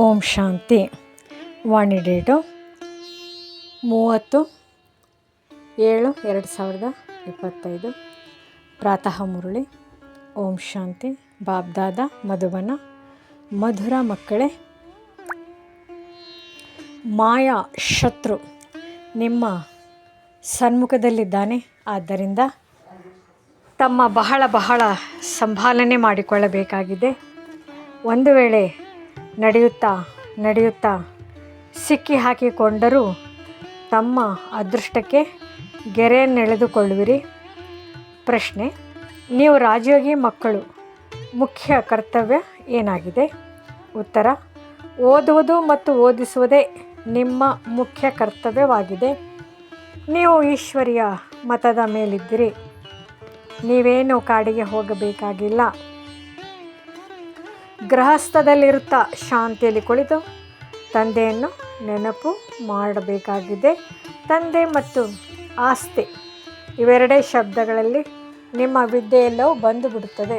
ಓಂ ಶಾಂತಿ. ವಾಣಿ date ಮೂವತ್ತು ಏಳು ಎರಡು ಸಾವಿರದ ಇಪ್ಪತ್ತೈದು. ಪ್ರಾತಃ ಮುರುಳಿ, ಓಂ ಶಾಂತಿ ಬಾಬ್ದಾದ ಮಧುಬನ, ಮಧುರ ಮಕ್ಕಳೇ. ಮಾಯಾ ಶತ್ರು ನಿಮ್ಮ ಸನ್ಮುಖದಲ್ಲಿದ್ದಾನೆ, ಆದ್ದರಿಂದ ತಮ್ಮ ಬಹಳ ಬಹಳ ಸಂಭಾಲನೆ ಮಾಡಿಕೊಳ್ಳಬೇಕಾಗಿದೆ. ಒಂದು ವೇಳೆ ನಡೆಯುತ್ತಾ ನಡೆಯುತ್ತಾ ಸಿಕ್ಕಿ ಹಾಕಿಕೊಂಡರೂ ತಮ್ಮ ಅದೃಷ್ಟಕ್ಕೆ ಗೆರೆಯನ್ನೆಳೆದುಕೊಳ್ಳುವಿರಿ ಪ್ರಶ್ನೆ, ನೀವು ರಾಜಯೋಗಿ ಮಕ್ಕಳು, ಮುಖ್ಯ ಕರ್ತವ್ಯ ಏನಾಗಿದೆ? ಉತ್ತರ, ಓದುವುದು ಮತ್ತು ಓದಿಸುವುದೇ ನಿಮ್ಮ ಮುಖ್ಯ ಕರ್ತವ್ಯವಾಗಿದೆ. ನೀವು ಈಶ್ವರಿಯ ಮತದ ಮೇಲಿದ್ದೀರಿ. ನೀವೇನು ಕಾಡಿಗೆ ಹೋಗಬೇಕಾಗಿಲ್ಲ. ಗೃಹಸ್ಥದಲ್ಲಿರುತ್ತಾ ಶಾಂತಿಯಲ್ಲಿ ಕುಳಿತು ತಂದೆಯನ್ನು ನೆನಪು ಮಾಡಬೇಕಾಗಿದೆ. ತಂದೆ ಮತ್ತು ಆಸ್ತಿ ಇವೆರಡೇ ಶಬ್ದಗಳಲ್ಲಿ ನಿಮ್ಮ ವಿದ್ಯೆಯೆಲ್ಲವೂ ಬಂದು ಬಿಡುತ್ತದೆ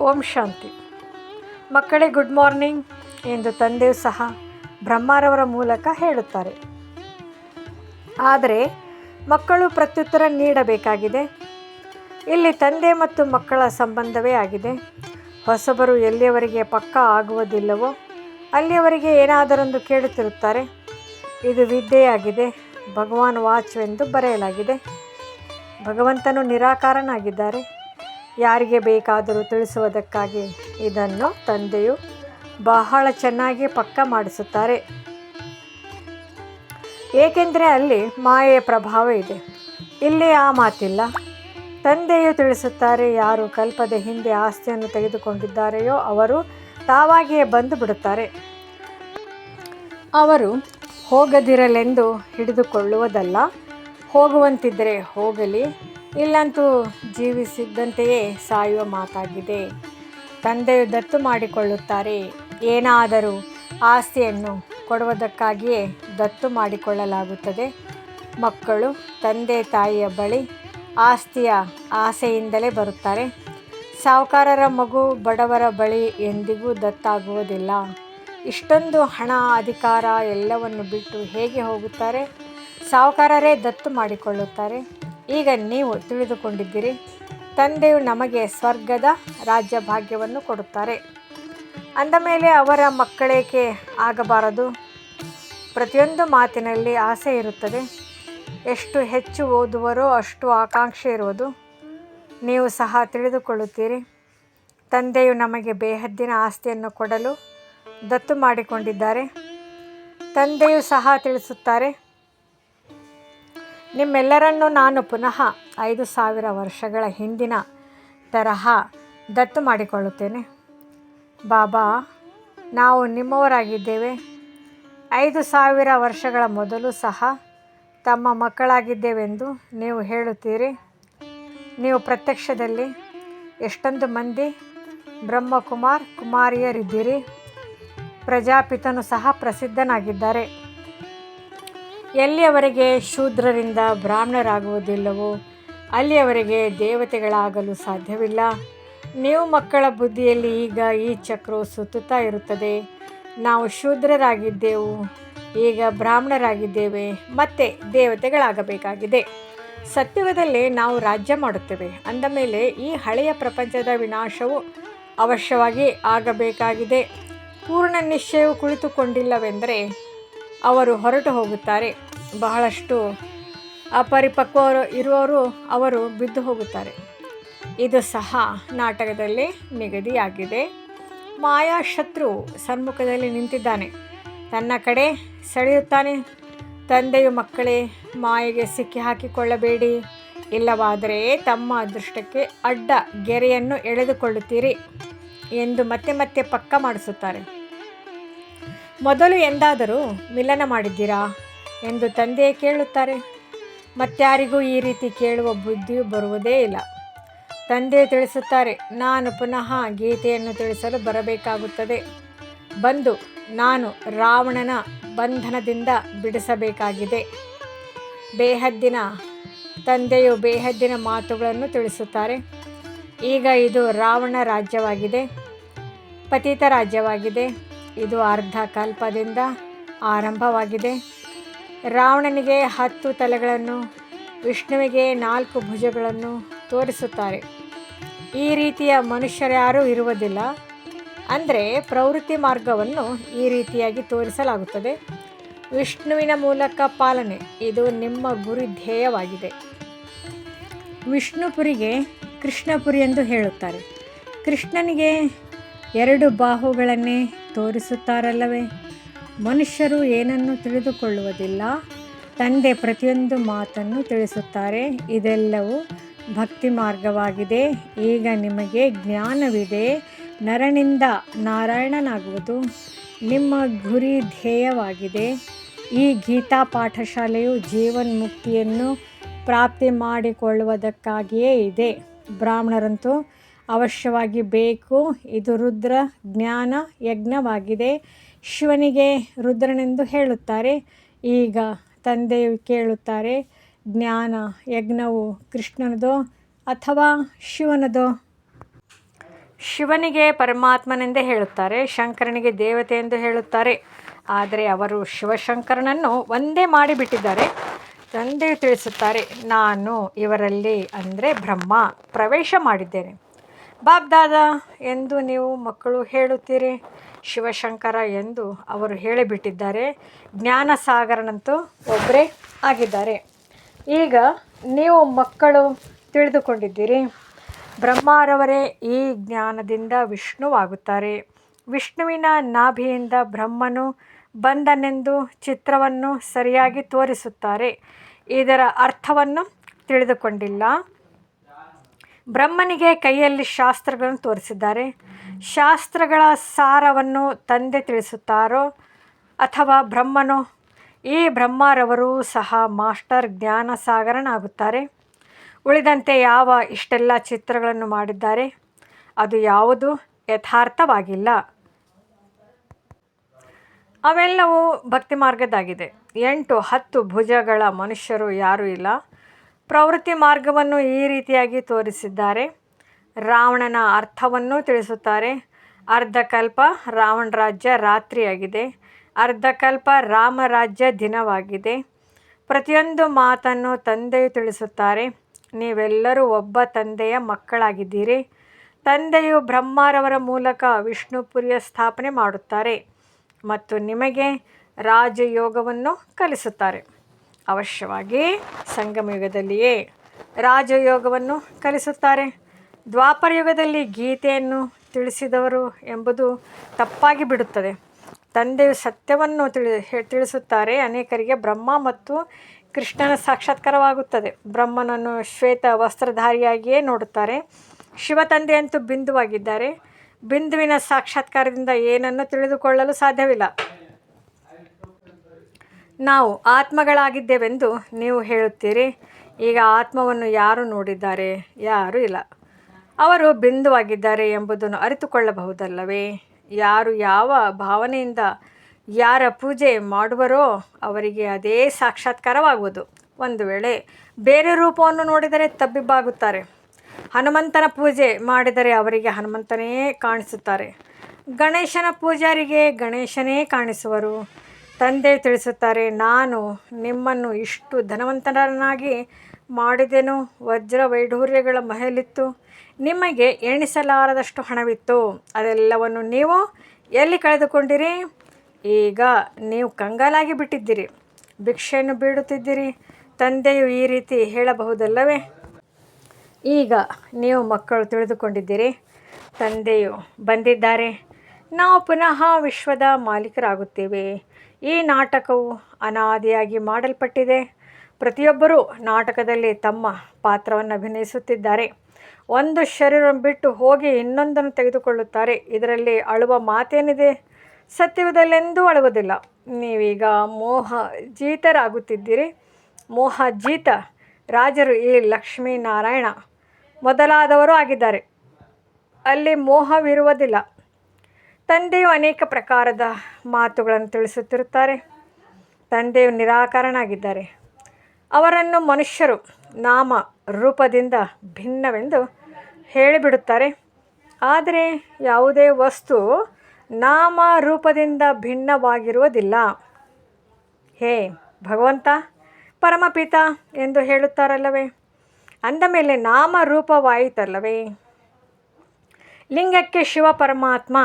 ಓಂ ಶಾಂತಿ. ಮಕ್ಕಳೇ, ಗುಡ್ ಮಾರ್ನಿಂಗ್ ಎಂದು ತಂದೆಯು ಸಹ ಬ್ರಹ್ಮಾರವರ ಮೂಲಕ ಹೇಳುತ್ತಾರೆ. ಆದರೆ ಮಕ್ಕಳು ಪ್ರತ್ಯುತ್ತರ ನೀಡಬೇಕಾಗಿದೆ. ಇಲ್ಲಿ ತಂದೆ ಮತ್ತು ಮಕ್ಕಳ ಸಂಬಂಧವೇ ಆಗಿದೆ. ಹೊಸಬರು ಎಲ್ಲಿಯವರೆಗೆ ಪಕ್ಕ ಆಗುವುದಿಲ್ಲವೋ ಅಲ್ಲಿಯವರೆಗೆ ಏನಾದರೊಂದು ಕೇಳುತ್ತಿರುತ್ತಾರೆ. ಇದು ವಿದ್ಯೆಯಾಗಿದೆ. ಭಗವಾನ್ ಎಂದು ಬರೆಯಲಾಗಿದೆ. ಭಗವಂತನು ನಿರಾಕಾರನಾಗಿದ್ದಾರೆ. ಯಾರಿಗೆ ಬೇಕಾದರೂ ತಿಳಿಸುವುದಕ್ಕಾಗಿ ಇದನ್ನು ತಂದೆಯು ಬಹಳ ಚೆನ್ನಾಗಿ ಪಕ್ಕ ಮಾಡಿಸುತ್ತಾರೆ. ಏಕೆಂದರೆ ಅಲ್ಲಿ ಮಾಯೆಯ ಪ್ರಭಾವ ಇದೆ. ಇಲ್ಲಿ ಆ ಮಾತಿಲ್ಲ. ತಂದೆಯು ತಿಳಿಸುತ್ತಾರೆ, ಯಾರು ಕಲ್ಪದ ಹಿಂದೆ ಆಸ್ತಿಯನ್ನು ತೆಗೆದುಕೊಂಡಿದ್ದಾರೆಯೋ ಅವರು ತಾವಾಗಿಯೇ ಬಂದು ಬಿಡುತ್ತಾರೆ. ಅವರು ಹೋಗದಿರಲೆಂದು ಹಿಡಿದುಕೊಳ್ಳುವುದಲ್ಲ, ಹೋಗುವಂತಿದ್ದರೆ ಹೋಗಲಿ, ಇಲ್ಲಂತೂ ಜೀವಿಸಿದ್ದಂತೆಯೇ ಸಾಯುವ ಮಾತಾಗಿದೆ. ತಂದೆಯು ದತ್ತು ಮಾಡಿಕೊಳ್ಳುತ್ತಾರೆ, ಏನಾದರೂ ಆಸ್ತಿಯನ್ನು ಕೊಡುವುದಕ್ಕಾಗಿಯೇ ದತ್ತು ಮಾಡಿಕೊಳ್ಳಲಾಗುತ್ತದೆ. ಮಕ್ಕಳು ತಂದೆ ತಾಯಿಯ ಬಳಿ ಆಸ್ತಿಯ ಆಸೆಯಿಂದಲೇ ಬರುತ್ತಾರೆ. ಸಾಹುಕಾರರ ಮಗು ಬಡವರ ಬಳಿ ಎಂದಿಗೂ ದತ್ತಾಗುವುದಿಲ್ಲ. ಇಷ್ಟೊಂದು ಹಣ, ಅಧಿಕಾರ ಎಲ್ಲವನ್ನು ಬಿಟ್ಟು ಹೇಗೆ ಹೋಗುತ್ತಾರೆ? ಸಾಹುಕಾರರೇ ದತ್ತು ಮಾಡಿಕೊಳ್ಳುತ್ತಾರೆ. ಈಗ ನೀವು ತಿಳಿದುಕೊಂಡಿದ್ದೀರಿ. ತಂದೆಯು ನಮಗೆ ಸ್ವರ್ಗದ ರಾಜ್ಯ ಭಾಗ್ಯವನ್ನು ಕೊಡುತ್ತಾರೆ. ಅಂದ ಮೇಲೆ ಅವರ ಮಕ್ಕಳೇಕೆ ಆಗಬಾರದು? ಪ್ರತಿಯೊಂದು ಮಾತಿನಲ್ಲಿ ಆಸೆ ಇರುತ್ತದೆ. ಎಷ್ಟು ಹೆಚ್ಚು ಓದುವರೋ ಅಷ್ಟು ಆಕಾಂಕ್ಷೆ ಇರುವುದು. ನೀವು ಸಹ ತಿಳಿದುಕೊಳ್ಳುತ್ತೀರಿ. ತಂದೆಯು ನಮಗೆ ಬೇಹದ್ದಿನ ಆಸ್ತಿಯನ್ನು ಕೊಡಲು ದತ್ತು ಮಾಡಿಕೊಂಡಿದ್ದಾರೆ. ತಂದೆಯು ಸಹ ತಿಳಿಸುತ್ತಾರೆ, ನಿಮ್ಮೆಲ್ಲರನ್ನು ನಾನು ಪುನಃ ಐದು ಸಾವಿರ ವರ್ಷಗಳ ಹಿಂದಿನ ತರಹ ದತ್ತು ಮಾಡಿಕೊಳ್ಳುತ್ತೇನೆ. ಬಾಬಾ, ನಾವು ನಿಮ್ಮವರಾಗಿದ್ದೇವೆ. ಐದು ಸಾವಿರ ವರ್ಷಗಳ ಮೊದಲು ಸಹ ತಮ್ಮ ಮಕ್ಕಳಾಗಿದ್ದೇವೆಂದು ನೀವು ಹೇಳುತ್ತೀರಿ? ನೀವು ಪ್ರತ್ಯಕ್ಷದಲ್ಲಿ ಎಷ್ಟೊಂದು ಮಂದಿ ಬ್ರಹ್ಮಕುಮಾರ್ ಕುಮಾರಿಯರಿದ್ದೀರಿ? ಪ್ರಜಾಪಿತನು ಸಹ ಪ್ರಸಿದ್ಧನಾಗಿದ್ದಾರೆ. ಎಲ್ಲಿಯವರೆಗೆ ಶೂದ್ರರಿಂದ ಬ್ರಾಹ್ಮಣರಾಗುವುದಿಲ್ಲವೋ, ಅಲ್ಲಿಯವರೆಗೆ ದೇವತೆಗಳಾಗಲು ಸಾಧ್ಯವಿಲ್ಲ. ನೀವು ಮಕ್ಕಳ ಬುದ್ಧಿಯಲ್ಲಿ ಈಗ ಈ ಚಕ್ರವು ಸುತ್ತುತ್ತಾ ಇರುತ್ತದೆ. ನಾವು ಶೂದ್ರರಾಗಿದ್ದೆವು. ಈಗ ಬ್ರಾಹ್ಮಣರಾಗಿದ್ದೇವೆ, ಮತ್ತೆ ದೇವತೆಗಳಾಗಬೇಕಾಗಿದೆ. ಸತ್ಯುಗದಲ್ಲಿ ನಾವು ರಾಜ್ಯ ಮಾಡುತ್ತೇವೆ. ಅಂದ ಮೇಲೆ ಈ ಹಳೆಯ ಪ್ರಪಂಚದ ವಿನಾಶವು ಅವಶ್ಯವಾಗಿ ಆಗಬೇಕಾಗಿದೆ. ಪೂರ್ಣ ನಿಶ್ಚಯವು ಕುಳಿತುಕೊಂಡಿಲ್ಲವೆಂದರೆ ಅವರು ಹೊರಟು ಹೋಗುತ್ತಾರೆ. ಬಹಳಷ್ಟು ಅಪರಿಪಕ್ವರು ಇರುವವರು ಅವರು ಬಿದ್ದು ಹೋಗುತ್ತಾರೆ. ಇದು ಸಹ ನಾಟಕದಲ್ಲಿ ನಿಗದಿಯಾಗಿದೆ. ಮಾಯಾ ಶತ್ರು ಸನ್ಮುಖದಲ್ಲಿ ನಿಂತಿದ್ದಾನೆ. ತನ್ನ ಕಡೆ ಸೆಳೆಯುತ್ತಾನೆ. ತಂದೆಯು ಮಕ್ಕಳೇ, ಮಾಯೆಗೆ ಸಿಕ್ಕಿ ಹಾಕಿಕೊಳ್ಳಬೇಡಿ. ಇಲ್ಲವಾದರೆ ತಮ್ಮ ಅದೃಷ್ಟಕ್ಕೆ ಅಡ್ಡ ಗೆರೆಯನ್ನು ಎಳೆದುಕೊಳ್ಳುತ್ತೀರಿ ಎಂದು ಮತ್ತೆ ಮತ್ತೆ ಪಕ್ಕ ಮಾಡಿಸುತ್ತಾರೆ. ಮೊದಲು ಎಂದಾದರೂ ಮಿಲನ ಮಾಡಿದ್ದೀರಾ ಎಂದು ತಂದೆಯೇ ಕೇಳುತ್ತಾರೆ. ಮತ್ತಾರಿಗೂ ಈ ರೀತಿ ಕೇಳುವ ಬುದ್ಧಿಯು ಬರುವುದೇ ಇಲ್ಲ. ತಂದೆ ತಿಳಿಸುತ್ತಾರೆ, ನಾನು ಪುನಃ ಗೀತೆಯನ್ನು ತಿಳಿಸಲು ಬರಬೇಕಾಗುತ್ತದೆ. ಬಂದು ನಾನು ರಾವಣನ ಬಂಧನದಿಂದ ಬಿಡಿಸಬೇಕಾಗಿದೆ. ಬೇಹದ್ದಿನ ತಂದೆಯು ಬೇಹದ್ದಿನ ಮಾತುಗಳನ್ನು ತಿಳಿಸುತ್ತಾರೆ. ಈಗ ಇದು ರಾವಣ ರಾಜ್ಯವಾಗಿದೆ. ಪತಿತ ರಾಜ್ಯವಾಗಿದೆ. ಇದು ಅರ್ಧ ಕಲ್ಪದಿಂದ ಆರಂಭವಾಗಿದೆ. ರಾವಣನಿಗೆ ಹತ್ತು ತಲೆಗಳನ್ನು, ವಿಷ್ಣುವಿಗೆ ನಾಲ್ಕು ಭುಜಗಳನ್ನು ತೋರಿಸುತ್ತಾರೆ. ಈ ರೀತಿಯ ಮನುಷ್ಯರ್ಯಾರೂ ಇರುವುದಿಲ್ಲ. ಅಂದರೆ ಪ್ರವೃತ್ತಿ ಮಾರ್ಗವನ್ನು ಈ ರೀತಿಯಾಗಿ ತೋರಿಸಲಾಗುತ್ತದೆ. ವಿಷ್ಣುವಿನ ಮೂಲಕ ಪಾಲನೆ, ಇದು ನಿಮ್ಮ ಗುರಿ ಧ್ಯೇಯವಾಗಿದೆ. ವಿಷ್ಣುಪುರಿಗೆ ಕೃಷ್ಣಪುರಿ ಎಂದು ಹೇಳುತ್ತಾರೆ. ಕೃಷ್ಣನಿಗೆ ಎರಡು ಬಾಹುಗಳನ್ನೇ ತೋರಿಸುತ್ತಾರಲ್ಲವೇ? ಮನುಷ್ಯರು ಏನನ್ನು ತಿಳಿದುಕೊಳ್ಳುವುದಿಲ್ಲ. ತಂದೆ ಪ್ರತಿಯೊಂದು ಮಾತನ್ನು ತಿಳಿಸುತ್ತಾರೆ. ಇದೆಲ್ಲವೂ ಭಕ್ತಿ ಮಾರ್ಗವಾಗಿದೆ. ಈಗ ನಿಮಗೆ ಜ್ಞಾನವಿದೆ. ನರನಿಂದ ನಾರಾಯಣನಾಗುವುದು ನಿಮ್ಮ ಗುರಿ ಧ್ಯೇಯವಾಗಿದೆ. ಈ ಗೀತಾ ಪಾಠಶಾಲೆಯು ಜೀವನ್ಮುಕ್ತಿಯನ್ನು ಪ್ರಾಪ್ತಿ ಮಾಡಿಕೊಳ್ಳುವುದಕ್ಕಾಗಿಯೇ ಇದೆ. ಬ್ರಾಹ್ಮಣರಂತೂ ಅವಶ್ಯವಾಗಿ ಬೇಕು. ಇದು ರುದ್ರ ಜ್ಞಾನ ಯಜ್ಞವಾಗಿದೆ. ಶಿವನಿಗೆ ರುದ್ರನೆಂದು ಹೇಳುತ್ತಾರೆ. ಈಗ ತಂದೆಯು ಕೇಳುತ್ತಾರೆ, ಜ್ಞಾನ ಯಜ್ಞವು ಕೃಷ್ಣನದೋ ಅಥವಾ ಶಿವನದೋ? ಶಿವನಿಗೆ ಪರಮಾತ್ಮನೆಂದೇ ಹೇಳುತ್ತಾರೆ, ಶಂಕರನಿಗೆ ದೇವತೆ ಎಂದು ಹೇಳುತ್ತಾರೆ. ಆದರೆ ಅವರು ಶಿವಶಂಕರನನ್ನು ಒಂದೇ ಮಾಡಿಬಿಟ್ಟಿದ್ದಾರೆ. ತಂದೆ ತಿಳಿಸುತ್ತಾರೆ, ನಾನು ಇವರಲ್ಲಿ ಅಂದರೆ ಬ್ರಹ್ಮ ಪ್ರವೇಶ ಮಾಡಿದ್ದೇನೆ. ಬಾಬ್ದಾದ ಎಂದು ನೀವು ಮಕ್ಕಳು ಹೇಳುತ್ತೀರಿ? ಶಿವಶಂಕರ ಎಂದು ಅವರು ಹೇಳಿಬಿಟ್ಟಿದ್ದಾರೆ. ಜ್ಞಾನಸಾಗರನಂತೂ ಒಬ್ಬರೇ ಆಗಿದ್ದಾರೆ. ಈಗ ನೀವು ಮಕ್ಕಳು ತಿಳಿದುಕೊಂಡಿದ್ದೀರಿ. ಬ್ರಹ್ಮರವರೇ ಈ ಜ್ಞಾನದಿಂದ ವಿಷ್ಣುವಾಗುತ್ತಾರೆ. ವಿಷ್ಣುವಿನ ನಾಭಿಯಿಂದ ಬ್ರಹ್ಮನು ಬಂದನೆಂದು ಚಿತ್ರವನ್ನು ಸರಿಯಾಗಿ ತೋರಿಸುತ್ತಾರೆ. ಇದರ ಅರ್ಥವನ್ನು ತಿಳಿದುಕೊಂಡಿಲ್ಲ. ಬ್ರಹ್ಮನಿಗೆ ಕೈಯಲ್ಲಿ ಶಾಸ್ತ್ರಗಳನ್ನು ತೋರಿಸಿದ್ದಾರೆ. ಶಾಸ್ತ್ರಗಳ ಸಾರವನ್ನು ತಂದೆ ತಿಳಿಸುತ್ತಾರೋ ಅಥವಾ ಬ್ರಹ್ಮನು? ಈ ಬ್ರಹ್ಮರವರು ಸಹ ಮಾಸ್ಟರ್ ಜ್ಞಾನಸಾಗರನಾಗುತ್ತಾರೆ. ಉಳಿದಂತೆ ಯಾವ ಇಷ್ಟೆಲ್ಲ ಚಿತ್ರಗಳನ್ನು ಮಾಡಿದ್ದಾರೆ? ಅದು ಯಾವುದು? ಯಥಾರ್ಥವಾಗಿಲ್ಲ. ಅವೆಲ್ಲವೂ ಭಕ್ತಿ ಮಾರ್ಗದಾಗಿದೆ ಎಂಟು, ಹತ್ತು ಭುಜಗಳ ಮನುಷ್ಯರು ಯಾರೂ ಇಲ್ಲ. ಪ್ರವೃತ್ತಿ ಮಾರ್ಗವನ್ನು ಈ ರೀತಿಯಾಗಿ ತೋರಿಸಿದ್ದಾರೆ. ರಾವಣನ ಅರ್ಥವನ್ನು ತಿಳಿಸುತ್ತಾರೆ. ಅರ್ಧಕಲ್ಪ ರಾವಣ ರಾಜ್ಯ ರಾತ್ರಿಯಾಗಿದೆ. ಅರ್ಧಕಲ್ಪ ರಾಮರಾಜ್ಯ ದಿನವಾಗಿದೆ. ಪ್ರತಿಯೊಂದು ಮಾತನ್ನು ತಂದೆಯು ತಿಳಿಸುತ್ತಾರೆ. ನೀವೆಲ್ಲರೂ ಒಬ್ಬ ತಂದೆಯ ಮಕ್ಕಳಾಗಿದ್ದೀರಿ. ತಂದೆಯು ಬ್ರಹ್ಮರವರ ಮೂಲಕ ವಿಷ್ಣುಪುರಿಯ ಸ್ಥಾಪನೆ ಮಾಡುತ್ತಾರೆ ಮತ್ತು ನಿಮಗೆ ರಾಜಯೋಗವನ್ನು ಕಲಿಸುತ್ತಾರೆ. ಅವಶ್ಯವಾಗಿ ಸಂಗಮಯುಗದಲ್ಲಿಯೇ ರಾಜಯೋಗವನ್ನು ಕಲಿಸುತ್ತಾರೆ. ದ್ವಾಪರ ಯುಗದಲ್ಲಿ ಗೀತೆಯನ್ನು ತಿಳಿಸಿದವರು ಎಂಬುದು ತಪ್ಪಾಗಿ ಬಿಡುತ್ತದೆ. ತಂದೆಯು ಸತ್ಯವನ್ನು ತಿಳಿ, ತಿಳಿಸುತ್ತಾರೆ. ಅನೇಕರಿಗೆ ಬ್ರಹ್ಮ ಮತ್ತು ಕೃಷ್ಣನ ಸಾಕ್ಷಾತ್ಕಾರವಾಗುತ್ತದೆ. ಬ್ರಹ್ಮನನ್ನು ಶ್ವೇತ ವಸ್ತ್ರಧಾರಿಯಾಗಿಯೇ ನೋಡುತ್ತಾರೆ. ಶಿವ ತಂದೆಯಂತೂ ಬಿಂದುವಾಗಿದ್ದಾರೆ. ಬಿಂದುವಿನ ಸಾಕ್ಷಾತ್ಕಾರದಿಂದ ಏನನ್ನು ತಿಳಿದುಕೊಳ್ಳಲು ಸಾಧ್ಯವಿಲ್ಲ. ನಾವು ಆತ್ಮಗಳಾಗಿದ್ದೇವೆಂದು ನೀವು ಹೇಳುತ್ತೀರಿ. ಈಗ ಆತ್ಮವನ್ನು ಯಾರು ನೋಡಿದ್ದಾರೆ? ಯಾರೂ ಇಲ್ಲ. ಅವರು ಬಿಂದುವಾಗಿದ್ದಾರೆ ಎಂಬುದನ್ನು ಅರಿತುಕೊಳ್ಳಬಹುದಲ್ಲವೇ? ಯಾರು ಯಾವ ಭಾವನೆಯಿಂದ ಯಾರ ಪೂಜೆ ಮಾಡುವರೋ ಅವರಿಗೆ ಅದೇ ಸಾಕ್ಷಾತ್ಕಾರವಾಗುವುದು. ಒಂದು ವೇಳೆ ಬೇರೆ ರೂಪವನ್ನು ನೋಡಿದರೆ ತಬ್ಬಿಬ್ಬಾಗುತ್ತಾರೆ. ಹನುಮಂತನ ಪೂಜೆ ಮಾಡಿದರೆ ಅವರಿಗೆ ಹನುಮಂತನೇ ಕಾಣಿಸುತ್ತಾರೆ. ಗಣೇಶನ ಪೂಜಾರಿಗೆ ಗಣೇಶನೇ ಕಾಣಿಸುವರು. ತಂದೆ ತಿಳಿಸುತ್ತಾರೆ, ನಾನು ನಿಮ್ಮನ್ನು ಇಷ್ಟು ಧನವಂತರನ್ನಾಗಿ ಮಾಡಿದೆನು. ವಜ್ರ ವೈಢೂರ್ಯಗಳ ಮಹಲಿತ್ತು. ನಿಮಗೆ ಎಣಿಸಲಾರದಷ್ಟು ಹಣವಿತ್ತು. ಅದೆಲ್ಲವನ್ನು ನೀವು ಎಲ್ಲಿ ಕಳೆದುಕೊಂಡಿರಿ? ಈಗ ನೀವು ಕಂಗಾಲಾಗಿ ಬಿಟ್ಟಿದ್ದೀರಿ. ಭಿಕ್ಷೆಯನ್ನು ಬೀಡುತ್ತಿದ್ದೀರಿ. ತಂದೆಯು ಈ ರೀತಿ ಹೇಳಬಹುದಲ್ಲವೇ? ಈಗ ನೀವು ಮಕ್ಕಳು ತಿಳಿದುಕೊಂಡಿದ್ದೀರಿ. ತಂದೆಯು ಬಂದಿದ್ದಾರೆ. ನಾವು ಪುನಃ ವಿಶ್ವದ ಮಾಲೀಕರಾಗುತ್ತೇವೆ. ಈ ನಾಟಕವು ಅನಾದಿಯಾಗಿ ಮಾಡಲ್ಪಟ್ಟಿದೆ. ಪ್ರತಿಯೊಬ್ಬರೂ ನಾಟಕದಲ್ಲಿ ತಮ್ಮ ಪಾತ್ರವನ್ನು ಅಭಿನಯಿಸುತ್ತಿದ್ದಾರೆ. ಒಂದು ಶರೀರ ಬಿಟ್ಟು ಹೋಗಿ ಇನ್ನೊಂದನ್ನು ತೆಗೆದುಕೊಳ್ಳುತ್ತಾರೆ. ಇದರಲ್ಲಿ ಅಳುವ ಮಾತೇನಿದೆ? ಸತ್ಯವಿದಲ್ಲೆಂದೂ ಅಳುವುದಿಲ್ಲ. ನೀವೀಗ ಮೋಹ ಜೀತರಾಗುತ್ತಿದ್ದೀರಿ. ಮೋಹ ಜೀತ ರಾಜರು ಈ ಲಕ್ಷ್ಮೀನಾರಾಯಣ ಮೊದಲಾದವರು ಆಗಿದ್ದಾರೆ. ಅಲ್ಲಿ ಮೋಹವಿರುವುದಿಲ್ಲ. ತಂದೆಯು ಅನೇಕ ಪ್ರಕಾರದ ಮಾತುಗಳನ್ನು ತಿಳಿಸುತ್ತಿರುತ್ತಾರೆ. ತಂದೆಯು ನಿರಾಕರಣಾಗಿದ್ದಾರೆ ಅವರನ್ನು ಮನುಷ್ಯರು ನಾಮ ರೂಪದಿಂದ ಭಿನ್ನವೆಂದು ಹೇಳಿಬಿಡುತ್ತಾರೆ. ಆದರೆ ಯಾವುದೇ ವಸ್ತು ನಾಮ ರೂಪದಿಂದ ಭಿನ್ನವಾಗಿರುವುದಿಲ್ಲ. ಹೇ, ಭಗವಂತ, ಪರಮಪಿತ ಎಂದು ಹೇಳುತ್ತಾರಲ್ಲವೇ? ಅಂದ ಮೇಲೆ ನಾಮ ರೂಪವಾಯಿತಲ್ಲವೇ ಲಿಂಗಕ್ಕೆ ಶಿವ ಪರಮಾತ್ಮ,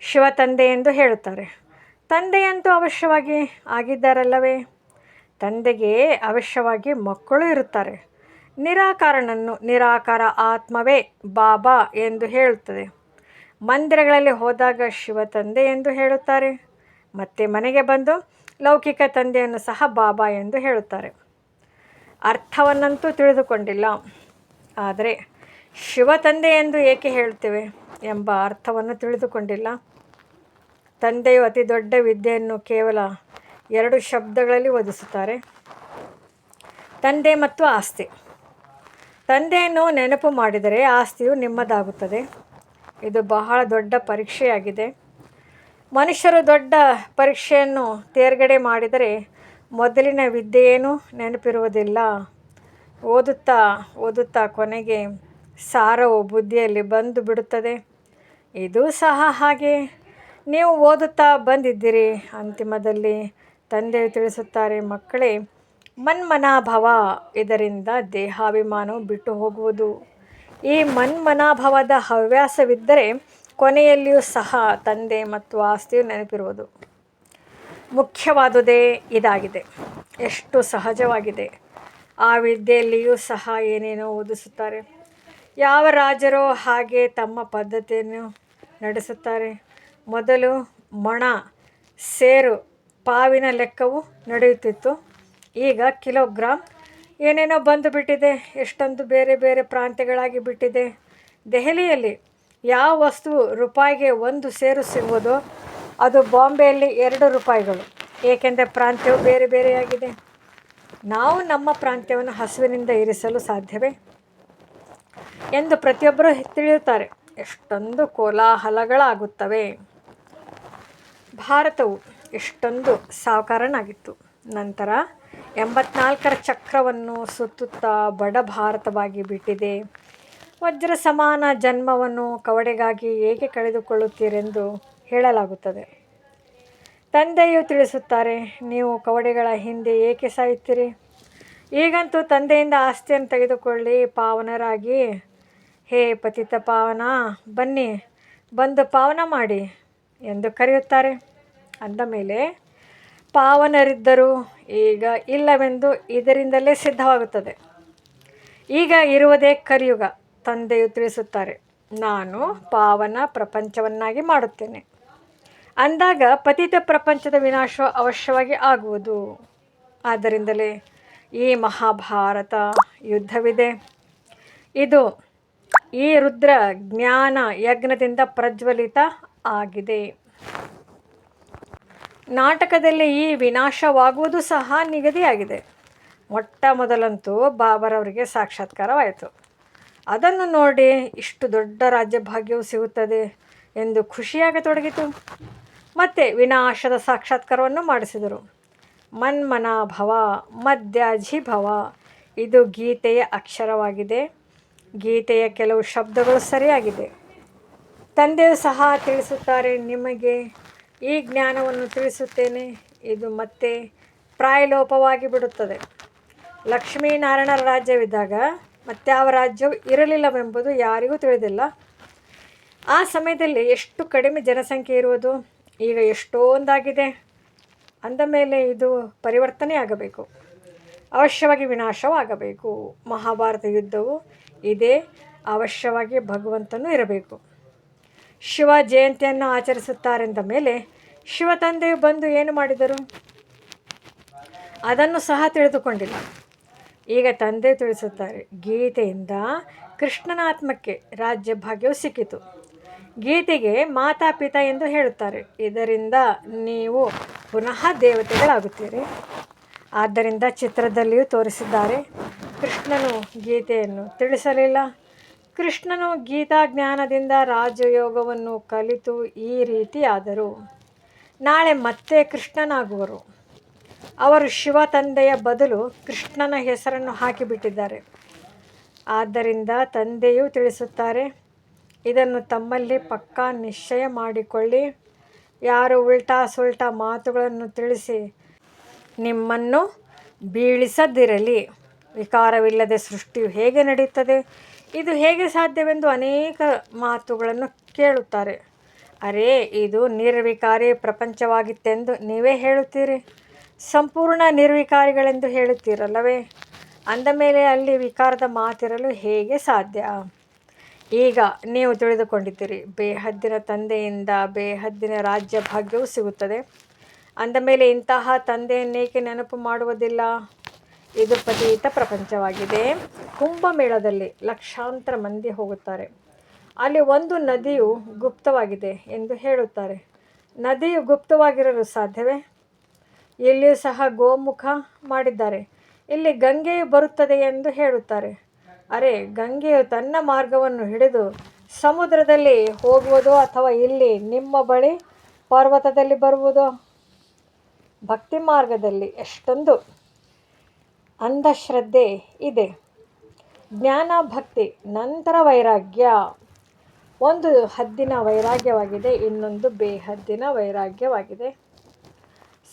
ಶಿವ ತಂದೆ ಎಂದು ಹೇಳುತ್ತಾರೆ. ತಂದೆಯಂತೂ ಅವಶ್ಯವಾಗಿ ಆಗಿದ್ದಾರಲ್ಲವೇ? ತಂದೆಗೆ ಅವಶ್ಯವಾಗಿ ಮಕ್ಕಳು ಇರುತ್ತಾರೆ. ನಿರಾಕಾರನನ್ನು, ನಿರಾಕಾರ ಆತ್ಮವೇ ಬಾಬಾ ಎಂದು ಹೇಳುತ್ತದೆ. ಮಂದಿರಗಳಲ್ಲಿ ಹೋದಾಗ ಶಿವ ತಂದೆ ಎಂದು ಹೇಳುತ್ತಾರೆ. ಮತ್ತೆ ಮನೆಗೆ ಬಂದು ಲೌಕಿಕ ತಂದೆಯನ್ನು ಸಹ ಬಾಬಾ ಎಂದು ಹೇಳುತ್ತಾರೆ. ಅರ್ಥವನ್ನಂತೂ ತಿಳಿದುಕೊಂಡಿಲ್ಲ. ಆದರೆ ಶಿವ ತಂದೆ ಎಂದು ಏಕೆ ಹೇಳ್ತೇವೆ ಎಂಬ ಅರ್ಥವನ್ನು ತಿಳಿದುಕೊಂಡಿಲ್ಲ. ತಂದೆಯು ಅತಿ ದೊಡ್ಡ ವಿದ್ಯೆಯನ್ನು ಕೇವಲ ಎರಡು ಶಬ್ದಗಳಲ್ಲಿ ಓದಿಸುತ್ತಾರೆ. ತಂದೆ ಮತ್ತು ಆಸ್ತಿ. ತಂದೆಯನ್ನು ನೆನಪು ಮಾಡಿದರೆ ಆಸ್ತಿಯು ನಿಮ್ಮದಾಗುತ್ತದೆ. ಇದು ಬಹಳ ದೊಡ್ಡ ಪರೀಕ್ಷೆಯಾಗಿದೆ. ಮನುಷ್ಯರು ದೊಡ್ಡ ಪರೀಕ್ಷೆಯನ್ನು ತೇರ್ಗಡೆ ಮಾಡಿದರೆ ಮೊದಲಿನ ವಿದ್ಯೆಯೇನು ನೆನಪಿರುವುದಿಲ್ಲ. ಓದುತ್ತಾ ಓದುತ್ತಾ ಕೊನೆಗೆ ಸಾರವು ಬುದ್ಧಿಯಲ್ಲಿ ಬಂದು ಬಿಡುತ್ತದೆ. ಇದು ಸಹ ಹಾಗೆ. ನೀವು ಓದುತ್ತಾ ಬಂದಿದ್ದೀರಿ, ಅಂತಿಮದಲ್ಲಿ ತಂದೆ ತಿಳಿಸುತ್ತಾರೆ, ಮಕ್ಕಳೇ, ಮನ್ಮನಾಭವ. ಇದರಿಂದ ದೇಹಾಭಿಮಾನವು ಬಿಟ್ಟು ಹೋಗುವುದು. ಈ ಮನ್ಮನಾಭವದ ಹವ್ಯಾಸವಿದ್ದರೆ ಕೊನೆಯಲ್ಲಿಯೂ ಸಹ ತಂದೆ ಮತ್ತು ಆಸ್ತಿಯು ನೆನಪಿರುವುದು. ಮುಖ್ಯವಾದುದೇ ಇದಾಗಿದೆ. ಎಷ್ಟು ಸಹಜವಾಗಿದೆ. ಆ ವಿದ್ಯೆಯಲ್ಲಿಯೂ ಸಹ ಏನೇನೋ ಓದಿಸುತ್ತಾರೆ. ಯಾವ ರಾಜರೋ ಹಾಗೆ ತಮ್ಮ ಪದ್ಧತಿಯನ್ನು ನಡೆಸುತ್ತಾರೆ. ಮೊದಲು ಮೊಣ, ಸೇರು, ಪಾವಿನ ಲೆಕ್ಕವು ನಡೆಯುತ್ತಿತ್ತು. ಈಗ ಕಿಲೋಗ್ರಾಮ್ ಏನೇನೋ ಬಂದು ಬಿಟ್ಟಿದೆ, ಎಷ್ಟೊಂದು ಬೇರೆ ಬೇರೆ ಪ್ರಾಂತ್ಯಗಳಾಗಿ ಬಿಟ್ಟಿದೆ. ದೆಹಲಿಯಲ್ಲಿ ಯಾವ ವಸ್ತು ರೂಪಾಯಿಗೆ ಒಂದು ಸೇರು ಸಿಗುವುದೋ ಅದು ಬಾಂಬೆಯಲ್ಲಿ ಎರಡು ರೂಪಾಯಿಗಳು. ಏಕೆಂದರೆ ಪ್ರಾಂತ್ಯವು ಬೇರೆ ಬೇರೆಯಾಗಿದೆ. ನಾವು ನಮ್ಮ ಪ್ರಾಂತ್ಯವನ್ನು ಹಸುವಿನಿಂದ ಇರಿಸಲು ಸಾಧ್ಯವೇ? ಎಂದು ಪ್ರತಿಯೊಬ್ಬರು ತಿಳಿಯುತ್ತಾರೆ. ಎಷ್ಟೊಂದು ಕೋಲಾಹಲಗಳಾಗುತ್ತವೆ. ಭಾರತವು ಎಷ್ಟೊಂದು ಸಾವುಕಾರನಾಗಿತ್ತು. ನಂತರ ಎಂಬತ್ನಾಲ್ಕರ ಚಕ್ರವನ್ನು ಸುತ್ತುತ್ತಾ ಬಡ ಭಾರತವಾಗಿ ಬಿಟ್ಟಿದೆ. ವಜ್ರ ಸಮಾನ ಜನ್ಮವನ್ನು ಕವಡೆಗಾಗಿ ಏಕೆ ಕಳೆದುಕೊಳ್ಳುತ್ತೀರೆಂದು ಹೇಳಲಾಗುತ್ತದೆ. ತಂದೆಯು ತಿಳಿಸುತ್ತಾರೆ, ನೀವು ಕವಡೆಗಳ ಹಿಂದೆ ಏಕೆ ಸಾಯುತ್ತೀರಿ? ಈಗಂತೂ ತಂದೆಯಿಂದ ಆಸ್ತಿಯನ್ನು ತೆಗೆದುಕೊಳ್ಳಿ, ಪಾವನರಾಗಿ. ಹೇ ಪತಿತ ಪಾವನ, ಬನ್ನಿ, ಬಂದು ಪಾವನ ಮಾಡಿ ಎಂದು ಕರೆಯುತ್ತಾರೆ. ಅಂದ ಮೇಲೆ ಪಾವನರಿದ್ದರು ಈಗ ಇಲ್ಲವೆಂದು ಇದರಿಂದಲೇ ಸಿದ್ಧವಾಗುತ್ತದೆ. ಈಗ ಇರುವುದೇ ಕಲಿಯುಗ, ತಂದೆಯು ತಿಳಿಸುತ್ತಾರೆ, ನಾನು ಪಾವನ ಪ್ರಪಂಚವನ್ನಾಗಿ ಮಾಡುತ್ತೇನೆ. ಅಂದಾಗ ಪತಿತ ಪ್ರಪಂಚದ ವಿನಾಶ ಅವಶ್ಯವಾಗಿ ಆಗುವುದು. ಆದ್ದರಿಂದಲೇ ಈ ಮಹಾಭಾರತ ಯುದ್ಧವಿದೆ. ಇದು ಈ ರುದ್ರ ಜ್ಞಾನ ಯಜ್ಞದಿಂದ ಪ್ರಜ್ವಲಿತ ಆಗಿದೆ. ನಾಟಕದಲ್ಲಿ ಈ ವಿನಾಶವಾಗುವುದು ಸಹ ನಿಗದಿಯಾಗಿದೆ. ಮೊಟ್ಟ ಮೊದಲಂತೂ ಬಾಬರವರಿಗೆ ಸಾಕ್ಷಾತ್ಕಾರವಾಯಿತು. ಅದನ್ನು ನೋಡಿ ಇಷ್ಟು ದೊಡ್ಡ ರಾಜ್ಯಭಾಗ್ಯವು ಸಿಗುತ್ತದೆ ಎಂದು ಖುಷಿಯಾಗತೊಡಗಿತು ಮತ್ತು ವಿನಾಶದ ಸಾಕ್ಷಾತ್ಕಾರವನ್ನು ಮಾಡಿಸಿದರು. ಮನ್ಮನಾಭವ ಮಧ್ಯಾಜಿಭವ ಇದು ಗೀತೆಯ ಅಕ್ಷರವಾಗಿದೆ. ಗೀತೆಯ ಕೆಲವು ಶಬ್ದಗಳು ಸರಿಯಾಗಿದೆ. ತಂದೆಯು ಸಹ ತಿಳಿಸುತ್ತಾರೆ, ನಿಮಗೆ ಈ ಜ್ಞಾನವನ್ನು ತಿಳಿಸುತ್ತೇನೆ. ಇದು ಮತ್ತೆ ಪ್ರಾಯಲೋಪವಾಗಿ ಬಿಡುತ್ತದೆ. ಲಕ್ಷ್ಮೀನಾರಾಯಣರ ರಾಜ್ಯವಿದ್ದಾಗ ಮತ್ಯಾವ ರಾಜ್ಯವು ಇರಲಿಲ್ಲವೆಂಬುದು ಯಾರಿಗೂ ತಿಳಿದಿಲ್ಲ. ಆ ಸಮಯದಲ್ಲಿ ಎಷ್ಟು ಕಡಿಮೆ ಜನಸಂಖ್ಯೆ ಇರುವುದು? ಈಗ ಎಷ್ಟೊಂದಾಗಿದೆ? ಅಂದ ಮೇಲೆ ಇದು ಪರಿವರ್ತನೆ ಆಗಬೇಕು. ಅವಶ್ಯವಾಗಿ ವಿನಾಶವಾಗಬೇಕು. ಮಹಾಭಾರತ ಯುದ್ಧವು ಇದೇ ಅವಶ್ಯವಾಗಿ ಭಗವಂತನೂ ಇರಬೇಕು. ಶಿವ ಜಯಂತಿಯನ್ನು ಆಚರಿಸುತ್ತಾರೆಂದ ಮೇಲೆ ಶಿವ ತಂದೆಯು ಬಂದು ಏನು ಮಾಡಿದರು? ಅದನ್ನು ಸಹ ತಿಳಿದುಕೊಂಡಿಲ್ಲ. ಈಗ ತಂದೆ ತಿಳಿಸುತ್ತಾರೆ, ಗೀತೆಯಿಂದ ಕೃಷ್ಣನ ಆತ್ಮಕ್ಕೆ ರಾಜ್ಯ ಭಾಗ್ಯವು ಸಿಕ್ಕಿತು. ಗೀತೆಗೆ ಮಾತಾಪಿತ ಎಂದು ಹೇಳುತ್ತಾರೆ. ಇದರಿಂದ ನೀವು ಪುನಃ ದೇವತೆಗಳಾಗುತ್ತೀರಿ. ಆದ್ದರಿಂದ ಚಿತ್ರದಲ್ಲಿಯೂ ತೋರಿಸಿದ್ದಾರೆ, ಕೃಷ್ಣನು ಗೀತೆಯನ್ನು ತಿಳಿಸಲಿಲ್ಲ. ಕೃಷ್ಣನು ಗೀತಾ ಜ್ಞಾನದಿಂದ ರಾಜಯೋಗವನ್ನು ಕಲಿತು ಈ ರೀತಿಯಾದರು. ನಾಳೆ ಮತ್ತೆ ಕೃಷ್ಣನಾಗುವರು. ಅವರು ಶಿವ ತಂದೆಯ ಬದಲು ಕೃಷ್ಣನ ಹೆಸರನ್ನು ಹಾಕಿಬಿಟ್ಟಿದ್ದಾರೆ. ಆದ್ದರಿಂದ ತಂದೆಯೂ ತಿಳಿಸುತ್ತಾರೆ, ಇದನ್ನು ತಮ್ಮಲ್ಲಿ ಪಕ್ಕಾ ನಿಶ್ಚಯ ಮಾಡಿಕೊಳ್ಳಿ. ಯಾರು ಉಲ್ಟಾ ಸುಲ್ಟಾ ಮಾತುಗಳನ್ನು ತಿಳಿಸಿ ನಿಮ್ಮನ್ನು ಬೀಳಿಸದಿರಲಿ. ವಿಕಾರವಿಲ್ಲದೆ ಸೃಷ್ಟಿಯು ಹೇಗೆ ನಡೆಯುತ್ತದೆ? ಇದು ಹೇಗೆ ಸಾಧ್ಯವೆಂದು ಅನೇಕ ಮಾತುಗಳನ್ನು ಕೇಳುತ್ತಾರೆ. ಅರೇ, ಇದು ನಿರ್ವಿಕಾರಿ ಪ್ರಪಂಚವಾಗಿತ್ತೆಂದು ನೀವೇ ಹೇಳುತ್ತೀರಿ? ಸಂಪೂರ್ಣ ನಿರ್ವಿಕಾರಿಗಳೆಂದು ಹೇಳುತ್ತೀರಲ್ಲವೇ? ಅಂದ ಮೇಲೆ ಅಲ್ಲಿ ವಿಕಾರದ ಮಾತಿರಲು ಹೇಗೆ ಸಾಧ್ಯ? ಈಗ ನೀವು ತಿಳಿದುಕೊಂಡಿದ್ದೀರಿ, ಬೇಹದ್ದಿನ ತಂದೆಯಿಂದ ಬೇಹದ್ದಿನ ರಾಜ್ಯ ಭಾಗ್ಯವು ಸಿಗುತ್ತದೆ. ಅಂದ ಮೇಲೆ ಇಂತಹ ತಂದೆಯನ್ನೇಕೆ ನೆನಪು ಮಾಡುವುದಿಲ್ಲ? ಇದು ಪತೀತ ಪ್ರಪಂಚವಾಗಿದೆ. ಕುಂಭಮೇಳದಲ್ಲಿ ಲಕ್ಷಾಂತರ ಮಂದಿ ಹೋಗುತ್ತಾರೆ. ಅಲ್ಲಿ ಒಂದು ನದಿಯು ಗುಪ್ತವಾಗಿದೆ ಎಂದು ಹೇಳುತ್ತಾರೆ. ನದಿಯು ಗುಪ್ತವಾಗಿರಲು ಸಾಧ್ಯವೇ? ಇಲ್ಲಿಯೂ ಸಹ ಗೋಮುಖ ಮಾಡಿದ್ದಾರೆ. ಇಲ್ಲಿ ಗಂಗೆಯು ಬರುತ್ತದೆ ಎಂದು ಹೇಳುತ್ತಾರೆ. ಅರೆ, ಗಂಗೆಯು ತನ್ನ ಮಾರ್ಗವನ್ನು ಹಿಡಿದು ಸಮುದ್ರದಲ್ಲಿ ಹೋಗುವುದೋ ಅಥವಾ ಇಲ್ಲಿ ನಿಮ್ಮ ಬಳಿ ಪರ್ವತದಲ್ಲಿ ಬರುವುದೋ? ಭಕ್ತಿ ಮಾರ್ಗದಲ್ಲಿ ಎಷ್ಟೊಂದು ಅಂಧಶ್ರದ್ಧೆ ಇದೆ. ಜ್ಞಾನ ಭಕ್ತಿ, ನಂತರ ವೈರಾಗ್ಯ. ಒಂದು ಹದ್ದಿನ ವೈರಾಗ್ಯವಾಗಿದೆ, ಇನ್ನೊಂದು ಬೇಹದ್ದಿನ ವೈರಾಗ್ಯವಾಗಿದೆ.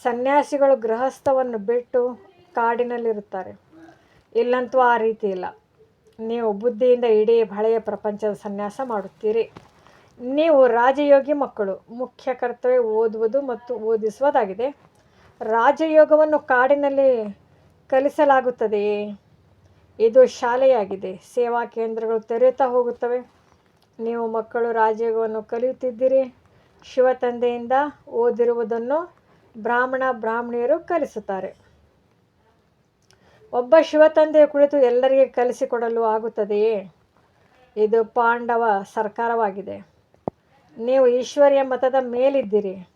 ಸನ್ಯಾಸಿಗಳು ಗೃಹಸ್ಥವನ್ನು ಬಿಟ್ಟು ಕಾಡಿನಲ್ಲಿರುತ್ತಾರೆ. ಇಲ್ಲಂತೂ ಆ ರೀತಿ ಇಲ್ಲ. ನೀವು ಬುದ್ಧಿಯಿಂದ ಇಡೀ ಹಳೆಯ ಪ್ರಪಂಚದ ಸನ್ಯಾಸ ಮಾಡುತ್ತೀರಿ. ನೀವು ರಾಜಯೋಗಿ ಮಕ್ಕಳು, ಮುಖ್ಯ ಕರ್ತವ್ಯ ಓದುವುದು ಮತ್ತು ಓದಿಸುವುದಾಗಿದೆ. ರಾಜಯೋಗವನ್ನು ಕಾಡಿನಲ್ಲಿ ಕಲಿಸಲಾಗುತ್ತದೆಯೇ? ಇದು ಶಾಲೆಯಾಗಿದೆ. ಸೇವಾ ಕೇಂದ್ರಗಳು ತೆರೆಯುತ್ತಾ ಹೋಗುತ್ತವೆ. ನೀವು ಮಕ್ಕಳು ರಾಜಯೋಗವನ್ನು ಕಲಿಯುತ್ತಿದ್ದೀರಿ. ಶಿವ ತಂದೆಯಿಂದ ಓದಿರುವುದನ್ನು ಬ್ರಾಹ್ಮಣ ಬ್ರಾಹ್ಮಣಿಯರು ಕಲಿಸುತ್ತಾರೆ. ಒಬ್ಬ ಶಿವ ತಂದೆಯ ಕುಳಿತು ಎಲ್ಲರಿಗೆ ಕಲಿಸಿಕೊಡಲು ಆಗುತ್ತದೆಯೇ? ಇದು ಪಾಂಡವ ಸರ್ಕಾರವಾಗಿದೆ. ನೀವು ಈಶ್ವರ್ಯ ಮತದ ಮೇಲಿದ್ದೀರಿ.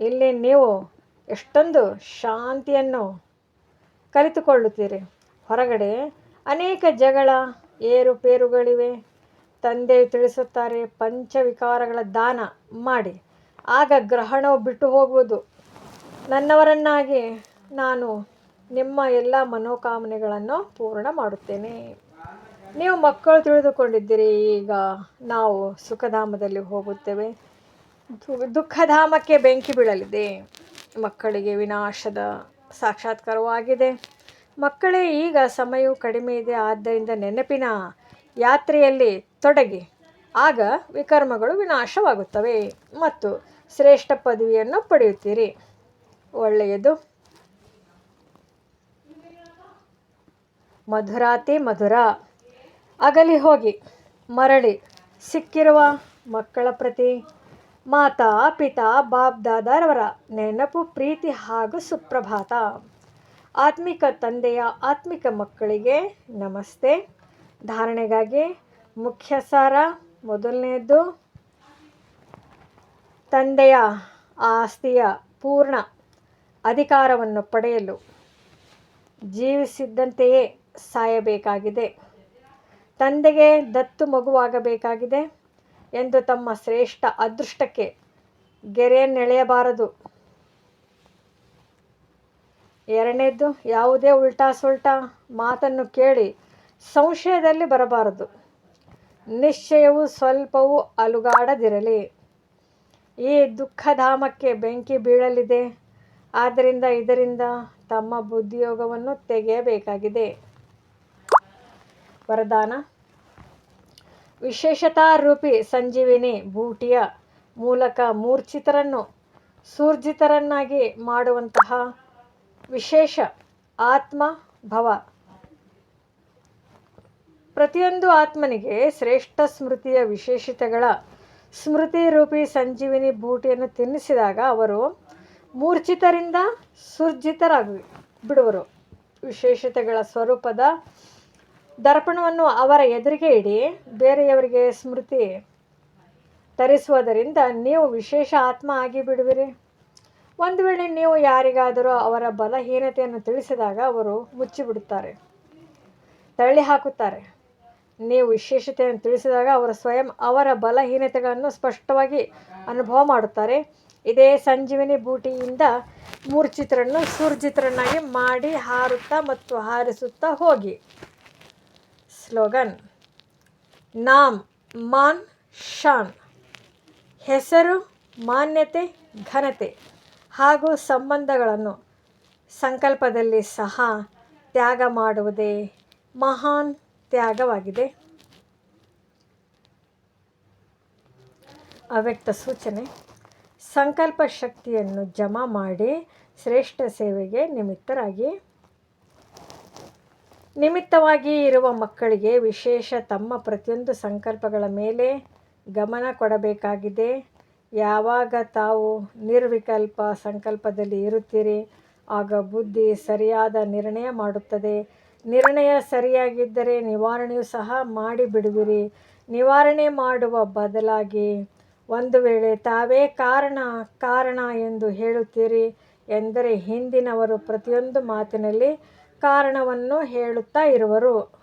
ಇಲ್ಲಿ ನೀವು ಎಷ್ಟೊಂದು ಶಾಂತಿಯನ್ನು ಕಲಿತುಕೊಳ್ಳುತ್ತೀರಿ. ಹೊರಗಡೆ ಅನೇಕ ಜಗಳ, ಏರುಪೇರುಗಳಿವೆ. ತಂದೆಯು ತಿಳಿಸುತ್ತಾರೆ, ಪಂಚವಿಕಾರಗಳ ದಾನ ಮಾಡಿ. ಆಗ ಗ್ರಹಣವು ಬಿಟ್ಟು ಹೋಗುವುದು. ನನ್ನವರನ್ನಾಗಿ ನಾನು ನಿಮ್ಮ ಎಲ್ಲ ಮನೋಕಾಮನೆಗಳನ್ನು ಪೂರ್ಣ ಮಾಡುತ್ತೇನೆ. ನೀವು ಮಕ್ಕಳು ತಿಳಿದುಕೊಂಡಿದ್ದೀರಿ, ಈಗ ನಾವು ಸುಖಧಾಮದಲ್ಲಿ ಹೋಗುತ್ತೇವೆ. ದುಃಖಧಾಮಕ್ಕೆ ಬೆಂಕಿ ಬೀಳಲಿದೆ. ಮಕ್ಕಳಿಗೆ ವಿನಾಶದ ಸಾಕ್ಷಾತ್ಕಾರವೂ ಆಗಿದೆ ಮಕ್ಕಳೇ, ಈಗ ಸಮಯವು ಕಡಿಮೆ ಇದೆ. ಆದ್ದರಿಂದ ನೆನಪಿನ ಯಾತ್ರೆಯಲ್ಲಿ ತೊಡಗಿ, ಆಗ ವಿಕರ್ಮಗಳು ವಿನಾಶವಾಗುತ್ತವೆ ಮತ್ತು ಶ್ರೇಷ್ಠ ಪದವಿಯನ್ನು ಪಡೆಯುತ್ತೀರಿ. ಒಳ್ಳೆಯದು. ಮಧುರಾತಿ ಮಧುರ. ಅಗಲಿ ಹೋಗಿ, ಮರಳಿ ಸಿಕ್ಕಿರುವ ಮಕ್ಕಳ ಪ್ರತಿ, ಮಾತಾ, ಪಿತಾ ಬಾಬ್ ದಾದಾರವರ ನೆನಪು, ಪ್ರೀತಿ ಹಾಗೂ ಸುಪ್ರಭಾತ. ಆತ್ಮಿಕ ತಂದೆಯ ಆತ್ಮಿಕ ಮಕ್ಕಳಿಗೆ ನಮಸ್ತೆ. ಧಾರಣೆಗಾಗಿ ಮುಖ್ಯ ಸಾರ ಮೊದಲನೆಯದ್ದು ತಂದೆಯ ಆಸ್ತಿಯ ಪೂರ್ಣ ಅಧಿಕಾರವನ್ನು ಪಡೆಯಲು ಜೀವಿಸಿದ್ದಂತೆಯೇ ಸಾಯಬೇಕಾಗಿದೆ. ತಂದೆಗೆ ದತ್ತು ಮಗುವಾಗಬೇಕಾಗಿದೆ ಎಂದು ತಮ್ಮ ಶ್ರೇಷ್ಠ ಅದೃಷ್ಟಕ್ಕೆ ಗೆರೆಯನ್ನೆಳೆಯಬಾರದು. ಎರಡನೇದ್ದು ಯಾವುದೇ ಉಲ್ಟಾ ಸುಲ್ಟಾ ಮಾತನ್ನು ಕೇಳಿ ಸಂಶಯದಲ್ಲಿ ಬರಬಾರದು. ನಿಶ್ಚಯವು ಸ್ವಲ್ಪವೂ ಅಲುಗಾಡದಿರಲಿ. ಈ ದುಃಖಧಾಮಕ್ಕೆ ಬೆಂಕಿ ಬೀಳಲಿದೆ. ಆದ್ದರಿಂದ ಇದರಿಂದ ತಮ್ಮ ಬುದ್ಧಿಯೋಗವನ್ನು ತೆಗೆಯಬೇಕಾಗಿದೆ. ವರದಾನ. ವಿಶೇಷತಾರೂಪಿ ಸಂಜೀವಿನಿ ಬೂಟಿಯ ಮೂಲಕ ಮೂರ್ಛಿತರನ್ನು, ಸೂರ್ಜಿತರನ್ನಾಗಿ ಮಾಡುವಂತಹ ವಿಶೇಷ ಆತ್ಮ ಭವ ಪ್ರತಿಯೊಂದು ಆತ್ಮನಿಗೆ ಶ್ರೇಷ್ಠ ಸ್ಮೃತಿಯ ವಿಶೇಷತೆಗಳ ಸ್ಮೃತಿ ರೂಪಿ ಸಂಜೀವಿನಿ ಬೂಟಿಯನ್ನು ತಿನ್ನಿಸಿದಾಗ ಅವರು ಮೂರ್ಛಿತರಿಂದ ಸುರ್ಜಿತರಾಗಿ ಬಿಡುವರು. ವಿಶೇಷತೆಗಳ ಸ್ವರೂಪದ ದರ್ಪಣವನ್ನು ಅವರ ಎದುರಿಗೆ ಇಡಿ, ಬೇರೆಯವರಿಗೆ ಸ್ಮೃತಿ ತರಿಸುವುದರಿಂದ ನೀವು ವಿಶೇಷ ಆತ್ಮ ಆಗಿ ಬಿಡುವಿರಿ. ಒಂದು ವೇಳೆ ನೀವು ಯಾರಿಗಾದರೂ ಅವರ ಬಲಹೀನತೆಯನ್ನು ತಿಳಿಸಿದಾಗ ಅವರು ಮುಚ್ಚಿಬಿಡುತ್ತಾರೆ ತಳ್ಳಿ ಹಾಕುತ್ತಾರೆ ನೀವು ವಿಶೇಷತೆಯನ್ನು ತಿಳಿಸಿದಾಗ ಅವರು ಸ್ವಯಂ ಅವರ ಬಲಹೀನತೆಗಳನ್ನು ಸ್ಪಷ್ಟವಾಗಿ ಅನುಭವ ಮಾಡುತ್ತಾರೆ. ಇದೇ ಸಂಜೀವಿನಿ ಬೂಟಿಯಿಂದ ಮೂರ್ಛಿತರನ್ನು ಸುರ್ಜಿತರನ್ನಾಗಿ ಮಾಡಿ ಹಾರುತ್ತಾ ಮತ್ತು ಹಾರಿಸುತ್ತಾ ಹೋಗಿ. ಸ್ಲೋಗನ್, ನಾಮ್ ಮಾನ್ ಶಾನ್, ಹೆಸರು, ಮಾನ್ಯತೆ, ಘನತೆ ಹಾಗೂ ಸಂಬಂಧಗಳನ್ನು ಸಂಕಲ್ಪದಲ್ಲಿ ಸಹ ತ್ಯಾಗ ಮಾಡುವುದೇ ಮಹಾನ್ ತ್ಯಾಗವಾಗಿದೆ. ಅವ್ಯಕ್ತ ಸೂಚನೆ, ಸಂಕಲ್ಪ ಶಕ್ತಿಯನ್ನು ಜಮಾ ಮಾಡಿ ಶ್ರೇಷ್ಠ ಸೇವೆಗೆ ನಿಮಿತ್ತರಾಗಿ. ನಿಮಿತ್ತವಾಗಿ ಇರುವ ಮಕ್ಕಳಿಗೆ ವಿಶೇಷ ತಮ್ಮ ಪ್ರತಿಯೊಂದು ಸಂಕಲ್ಪಗಳ ಮೇಲೆ ಗಮನ ಕೊಡಬೇಕಾಗಿದೆ. ಯಾವಾಗ ತಾವು ನಿರ್ವಿಕಲ್ಪ ಸಂಕಲ್ಪದಲ್ಲಿ ಇರುತ್ತೀರಿ, ಆಗ ಬುದ್ಧಿ ಸರಿಯಾದ ನಿರ್ಣಯ ಮಾಡುತ್ತದೆ. ನಿರ್ಣಯ ಸರಿಯಾಗಿದ್ದರೆ ನಿವಾರಣೆಯೂ ಸಹ ಮಾಡಿಬಿಡುವಿರಿ. ನಿವಾರಣೆ ಮಾಡುವ ಬದಲಾಗಿ ಒಂದು ವೇಳೆ ತಾವೇ ಕಾರಣ ಕಾರಣ ಎಂದು ಹೇಳುತ್ತೀರಿ ಎಂದರೆ ಹಿಂದಿನವರು ಪ್ರತಿಯೊಂದು ಮಾತಿನಲ್ಲಿ ಕಾರಣವನ್ನು ಹೇಳುತ್ತಾ ಇರುವರು.